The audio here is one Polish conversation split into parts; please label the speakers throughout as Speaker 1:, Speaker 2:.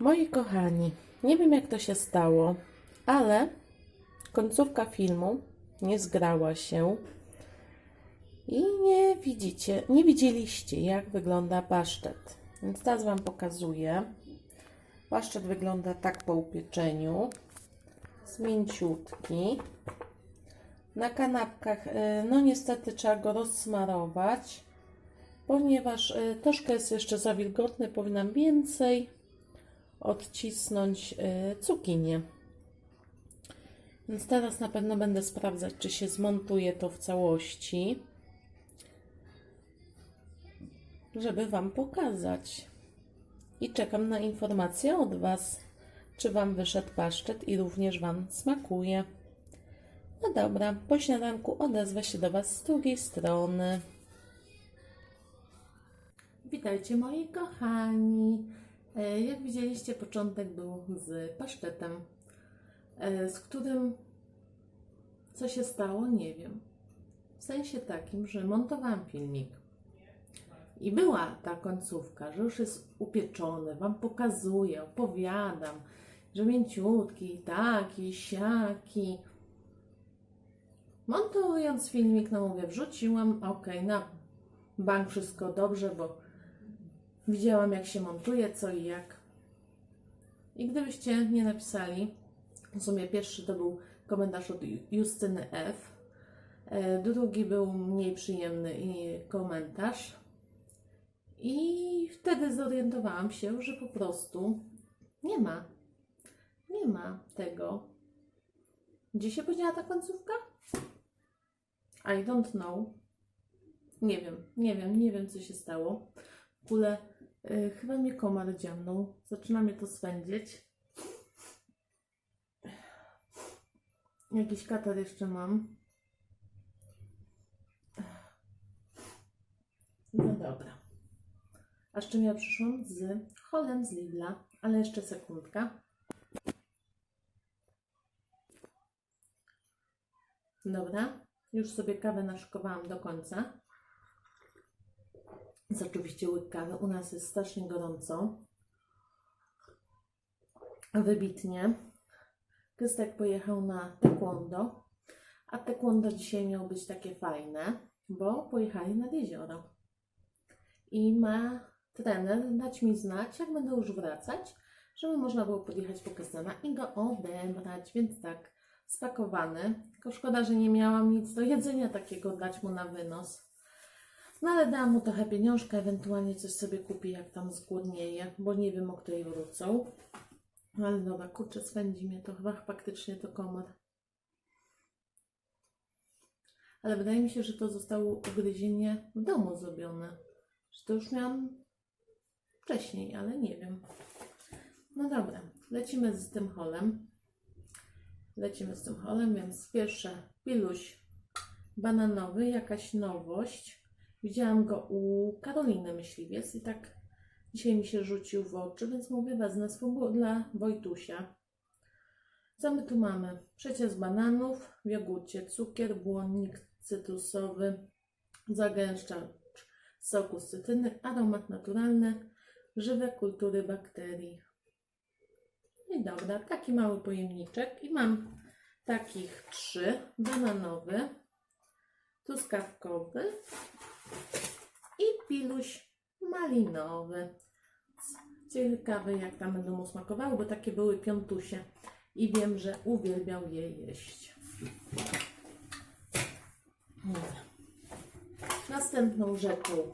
Speaker 1: Moi kochani, nie wiem jak to się stało, ale końcówka filmu nie zgrała się i nie widzicie, nie widzieliście jak wygląda pasztet. Więc teraz Wam pokazuję. Pasztet wygląda tak po upieczeniu. Jest mięciutki. Na kanapkach, y, no niestety trzeba go rozsmarować, ponieważ y, troszkę jest jeszcze za wilgotny, powinnam więcej odcisnąć y, cukinię. Więc teraz na pewno będę sprawdzać, czy się zmontuje to w całości, żeby Wam pokazać. I czekam na informacje od Was, czy Wam wyszedł paszczet i również Wam smakuje. No dobra, po śniadanku odezwę się do Was z drugiej strony. Witajcie moi kochani. E, Jak widzieliście, początek był z pasztetem, e, z którym co się stało, nie wiem. W sensie takim, że montowałam filmik i była ta końcówka, że już jest upieczony, Wam pokazuję, opowiadam, że mięciutki, taki, siaki. Montując filmik, no mówię, wrzuciłam, ok, na bank wszystko dobrze, bo widziałam jak się montuje, co i jak. I gdybyście nie napisali, w sumie pierwszy to był komentarz od Justyny F, e, drugi był mniej przyjemny komentarz. I wtedy zorientowałam się, że po prostu nie ma. Nie ma tego. Gdzie się podziała ta końcówka? I don't know. Nie wiem, nie wiem, nie wiem co się stało. W ogóle chyba mnie komar dziamnął. Zaczyna mnie to swędzić. Jakiś katar jeszcze mam. No dobra. A z czym ja przyszłam? Z Holem z Lidla. Ale jeszcze sekundka. Dobra. Już sobie kawę naszykowałam do końca. Jest oczywiście łyk kawy. U nas jest strasznie gorąco. Wybitnie. Krystek pojechał na taekwondo. A taekwondo dzisiaj miało być takie fajne, bo pojechali nad jezioro. I ma trener dać mi znać, jak będę już wracać, żeby można było podjechać po Kastana i go odebrać. Więc tak, spakowany. Tylko szkoda, że nie miałam nic do jedzenia takiego dać mu na wynos. No ale dałam mu trochę pieniążka, ewentualnie coś sobie kupi, jak tam zgłodnieje, bo nie wiem, o której wrócą. Ale dobra, kurczę, swędzi mnie to chyba faktycznie to komar. Ale wydaje mi się, że to zostało ugryzienie w domu zrobione. Że to już miałam wcześniej, ale nie wiem. No dobra, lecimy z tym holem. Lecimy z tym holem, więc pierwsze piluś bananowy, jakaś nowość. Widziałam go u Karoliny Myśliwiec i tak dzisiaj mi się rzucił w oczy, więc mówię, wezmę swój dla Wojtusia. Co my tu mamy? Przecier z bananów, w jogurcie cukier, błonnik cytrusowy, zagęszczacz soku z cytryny, aromat naturalny, żywe kultury bakterii. I dobra, taki mały pojemniczek i mam takich trzy, bananowy, truskawkowy i piluś malinowy. Ciekawe jak tam będą mu smakowały, bo takie były piątusie i wiem, że uwielbiał je jeść. Następną rzeczą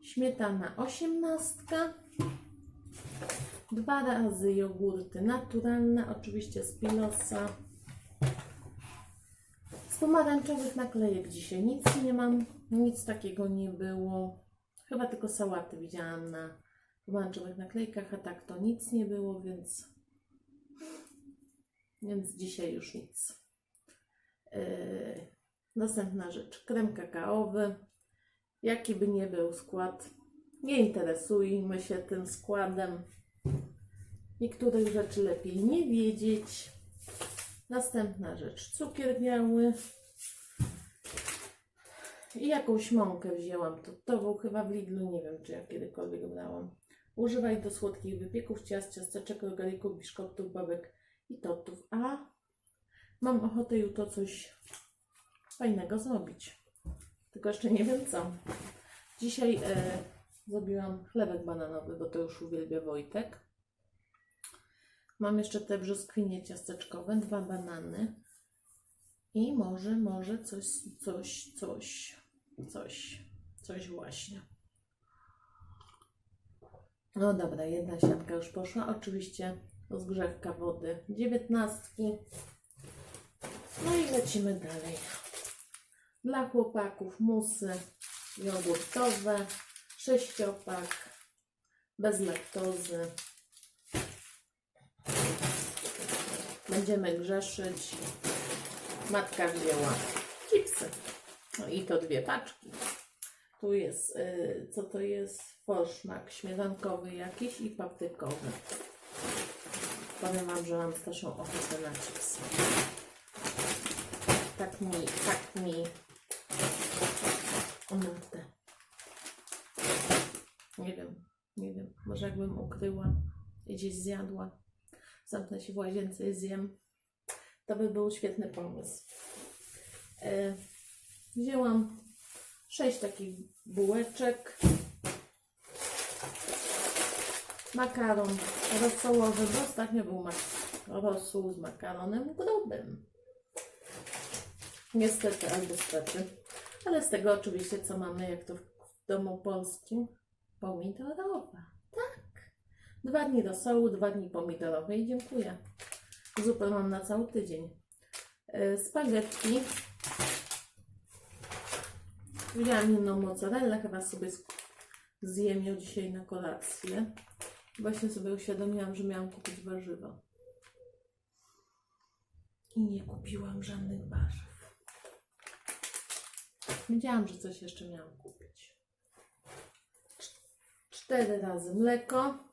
Speaker 1: śmietana osiemnastka, dwa razy jogurty naturalne, oczywiście z pilosa. Pomarańczowych naklejek dzisiaj nic nie mam, nic takiego nie było. Chyba tylko sałaty widziałam na pomarańczowych naklejkach, a tak to nic nie było, więc, więc dzisiaj już nic. Yy, następna rzecz, krem kakaowy. Jaki by nie był skład, nie interesujmy się tym składem. Niektórych rzeczy lepiej nie wiedzieć. Następna rzecz, cukier biały. I jakąś mąkę wzięłam. To, to był chyba w Lidlu, nie wiem czy ja kiedykolwiek brałam. Używaj do słodkich wypieków, ciast, ciasteczek, rogalików, biszkoptów, babek i tortów. A mam ochotę jutro coś fajnego zrobić. Tylko jeszcze nie wiem co. Dzisiaj e, zrobiłam chlebek bananowy, bo to już uwielbia Wojtek. Mam jeszcze te brzoskwinie ciasteczkowe, dwa banany. I może, może coś, coś, coś, coś, coś właśnie. No dobra, jedna siatka już poszła. Oczywiście rozgrzewka wody dziewiętnastki. No i lecimy dalej. Dla chłopaków musy jogurtowe, sześciopak, bez laktozy. Będziemy grzeszyć. Matka wzięła chipsy. No i to dwie paczki. Tu jest, y, co to jest? Forszmak śmietankowy jakiś i paprykowy. Powiem Wam, że mam straszną ochotę na chipsy. Tak mi, tak mi umyte. Nie wiem, nie wiem. Może jakbym ukryła i gdzieś zjadła. Zamknę się w łazience i zjem. To by był świetny pomysł. E, wzięłam sześć takich bułeczek. Makaron rosołowy, bo ostatnio był rosół z makaronem grubym. Niestety albo stety. Ale z tego oczywiście, co mamy, jak to w domu polskim, pomidorowa. Dwa dni rosołu, dwa dni pomidorowej. Dziękuję. Zupę mam na cały tydzień. E, Spaghetti. Wzięłam inną mozzarellę, chyba sobie zjem ją dzisiaj na kolację. Właśnie sobie uświadomiłam, że miałam kupić warzywa. I nie kupiłam żadnych warzyw. Wiedziałam, że coś jeszcze miałam kupić. Cz- Cztery razy mleko.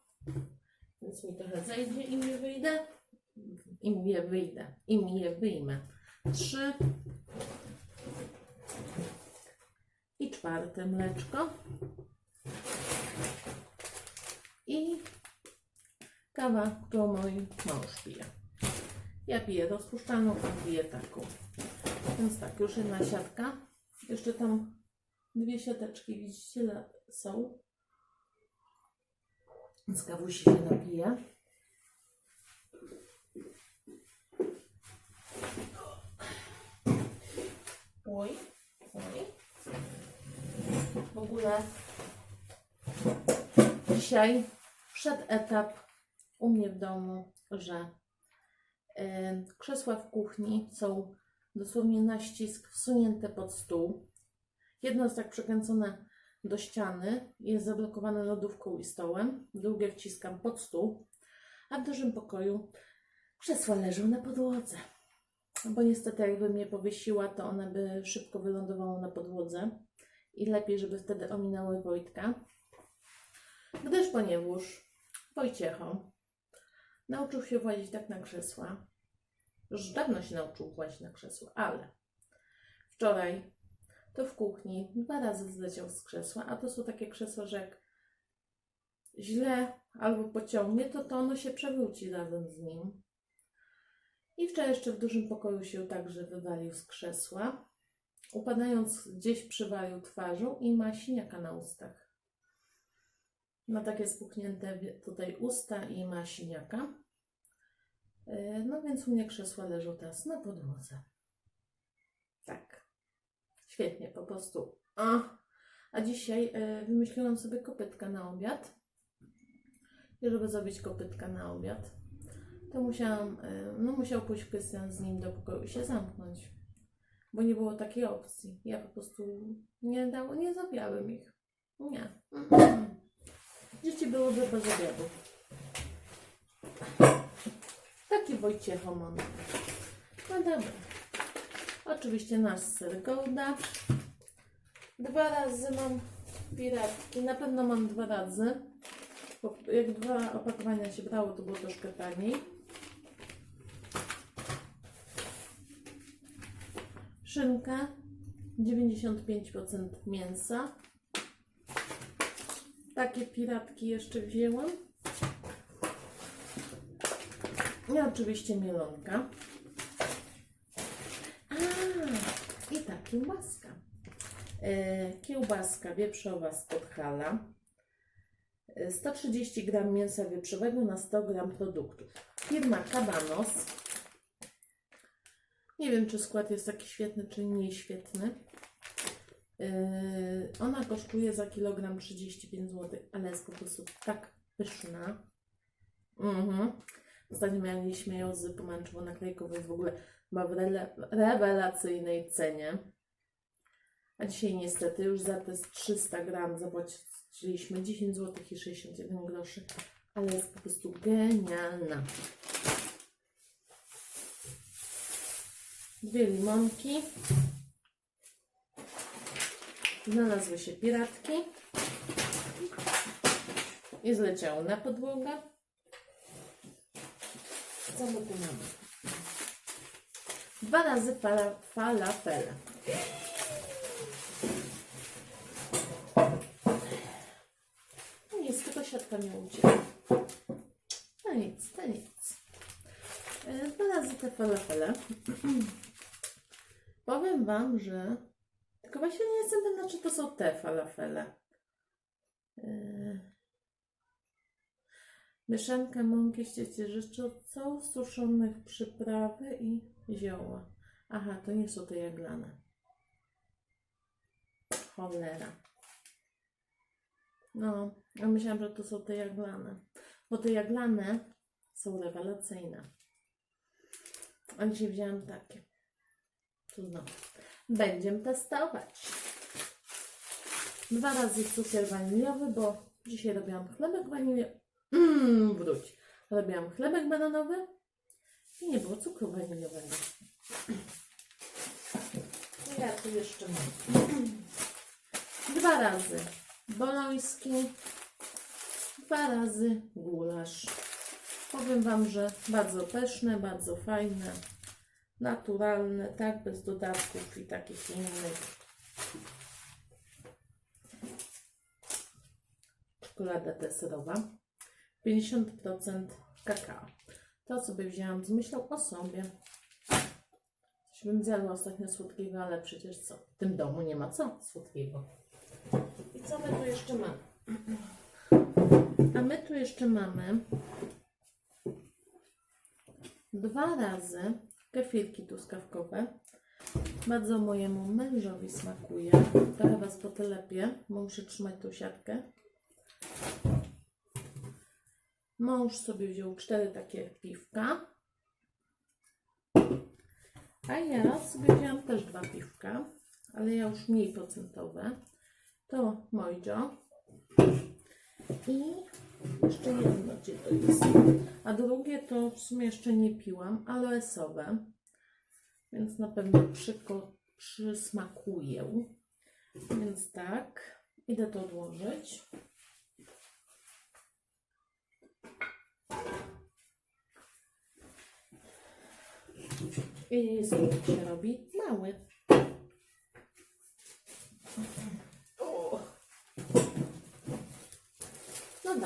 Speaker 1: Więc mi trochę zejdzie i mi wyjdę. I mi je wyjdę. I mi je wyjmę. Trzy. I czwarte mleczko. I kawa, którą mój mąż pije. Ja piję rozpuszczalną, a piję taką. Więc tak, już jedna siatka. Jeszcze tam dwie siateczki, widzicie, są. Więc kawusi się napije. Oj, oj. W ogóle dzisiaj wszedł etap u mnie w domu, że y, krzesła w kuchni są dosłownie na ścisk wsunięte pod stół. Jedno jest tak przekręcone do ściany, jest zablokowane lodówką i stołem, drugie wciskam pod stół, a w dużym pokoju krzesła leżą na podłodze. Bo niestety jakbym je powiesiła, to one by szybko wylądowały na podłodze i lepiej, żeby wtedy ominęły Wojtka. Gdyż ponieważ Wojciecho nauczył się włazić tak na krzesła, już dawno się nauczył włazić na krzesło, ale wczoraj to w kuchni dwa razy zleciał z krzesła, a to są takie krzesła, że jak źle albo pociągnie, to to ono się przewróci razem z nim. I wczoraj jeszcze w dużym pokoju się także wywalił z krzesła, upadając gdzieś przywalił twarzą i ma siniaka na ustach. Ma takie spuchnięte tutaj usta i ma siniaka. E, No więc u mnie krzesła leżą teraz na podłodze. Świetnie, po prostu. A, a dzisiaj e, wymyśliłam sobie kopytka na obiad. I żeby zrobić kopytka na obiad, to musiałam, e, no musiał pójść Krystian z nim do pokoju i się zamknąć. Bo nie było takiej opcji. Ja po prostu nie dało, nie zabiałem ich. Nie. Dzieci byłoby bez obiadu. Taki Wojciecho mam. No dobra. Oczywiście nasz ser Golda. Dwa razy mam piratki. Na pewno mam dwa razy. Bo jak dwa opakowania się brało, to było troszkę taniej. Szynka 95% mięsa. Takie piratki jeszcze wzięłam. I oczywiście mielonka. A, i ta kiełbaska. E, kiełbaska wieprzowa z Podhala. E, 130 g mięsa wieprzowego na 100 g produktów. Firma Cabanos. Nie wiem, czy skład jest taki świetny, czy nie świetny. Yy, ona kosztuje za kilogram 35 zł, ale jest po prostu tak pyszna. Mhm. Ostatnio mieliśmy ją z pomarańczową naklejką, więc w ogóle ma w rewelacyjnej cenie. A dzisiaj niestety już za te 300 gram zapłaciliśmy 10 zł i 61 groszy, ale jest po prostu genialna. Dwie limonki. Znalazły się piratki. I zleciało na podłogę. Co my tu mamy? Dwa razy fala, falafele. No nic, tylko siatka mi uciekła. To nic, to nic. E, Dwa te falafele. Powiem Wam, że tylko właśnie nie jestem pewna, czy to są te falafele. Yy. Mieszanka mąki z ciecierzycą, suszonych przyprawy i zioła. Aha, to nie są te jaglane. Cholera. No, ja myślałam, że to są te jaglane. Bo te jaglane są rewelacyjne. A dzisiaj wzięłam takie. Trudno. Będziemy testować. Dwa razy cukier waniliowy, bo dzisiaj robiłam chlebek waniliowy. Mmm, wróć. Robiłam chlebek bananowy i nie było cukru waniliowego. Ja tu jeszcze mam. Dwa razy boloński, dwa razy gulasz. Powiem Wam, że bardzo pyszne, bardzo fajne naturalne, tak, bez dodatków i takich innych. Czekolada deserowa, 50% kakao. To sobie wzięłam z myślą o sobie. Coś bym zjadła ostatnio słodkiego, ale przecież co? W tym domu nie ma co słodkiego. Co my tu jeszcze mamy? A my tu jeszcze mamy dwa razy kefirki truskawkowe. Bardzo mojemu mężowi smakuje. Trochę Was potelepię, bo muszę trzymać tą siatkę. Mąż sobie wziął cztery takie piwka. A ja sobie wzięłam też dwa piwka, ale ja już mniej procentowe. To Mojjo. I jeszcze jedno, gdzie to jest. A drugie to w sumie jeszcze nie piłam, aloesowe. Więc na pewno przyko, przysmakuję. Więc tak, idę to odłożyć. I słodek się robi mały.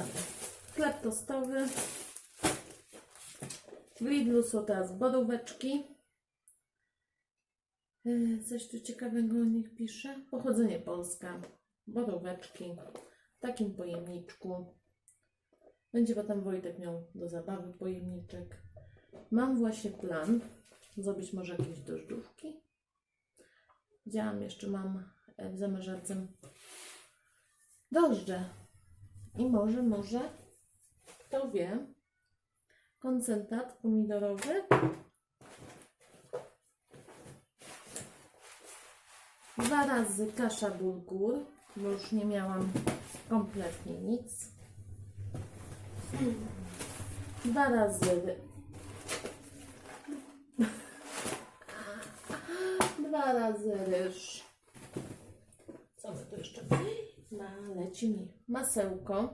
Speaker 1: Dobra. Chleb tostowy. W Lidlu są teraz boróweczki. E, Coś tu ciekawego o nich pisze. Pochodzenie Polska. Boróweczki. W takim pojemniczku. Będzie potem Wojtek miał do zabawy pojemniczek. Mam właśnie plan zrobić może jakieś drożdżówki. Widziałam jeszcze, mam e, w zamrażarce drożdże. I może, może, kto wie, koncentrat pomidorowy. Dwa razy kasza bulgur, bo już nie miałam kompletnie nic. Dwa razy Dwa razy ryż. Co my tu jeszcze? Ma, leci mi masełko.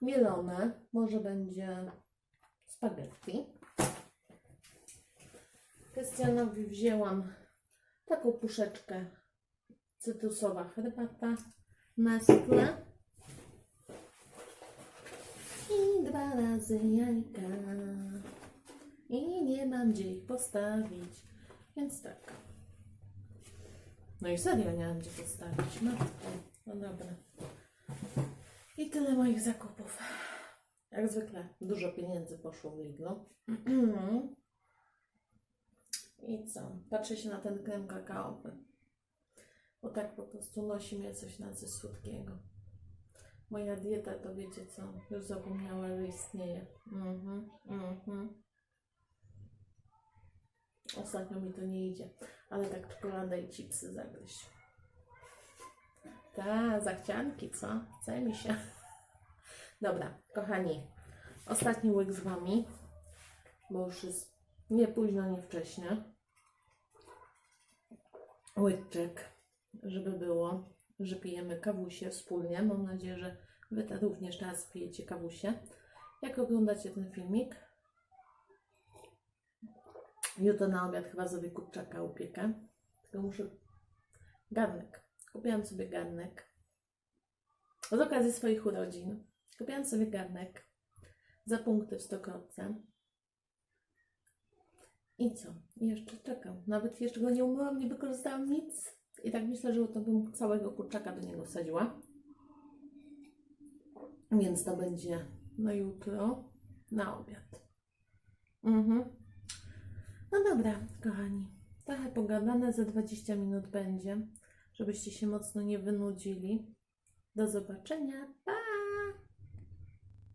Speaker 1: Mielone. Może będzie spaghetti. Krystianowi wzięłam taką puszeczkę cytrusowa herbata Nestle i dwa razy jajka i nie mam gdzie ich postawić, więc tak. No i serio nie mam gdzie postawić, matko. No dobra. I tyle moich zakupów. Jak zwykle dużo pieniędzy poszło w Lidlu. I co? Patrzę się na ten krem kakaowy. Bo tak po prostu nosi mnie coś na coś słodkiego. Moja dieta to wiecie co? Już zapomniała, że istnieje. Mhm, mhm. Ostatnio mi to nie idzie. Ale tak czekolada i chipsy zagryźć. Ta, zachcianki, co? Chce mi się. Dobra, kochani. Ostatni łyk z Wami. Bo już jest nie późno, nie wcześnie. Łyczek, żeby było, że pijemy kawusie wspólnie. Mam nadzieję, że Wy również teraz pijecie kawusie. Jak oglądacie ten filmik? Jutro na obiad chyba sobie kurczaka upiekę. Tylko muszę... Garnek. Kupiłam sobie garnek. Z okazji swoich urodzin. Kupiłam sobie garnek. Za punkty w Stokrotce. I co? Jeszcze czekam. Nawet jeszcze go nie umyłam, nie wykorzystałam nic. I tak myślę, że to bym całego kurczaka do niego wsadziła. Więc to będzie na jutro, na obiad. Mhm. No dobra, kochani. Trochę pogadane, za 20 minut będzie, żebyście się mocno nie wynudzili. Do zobaczenia. Pa!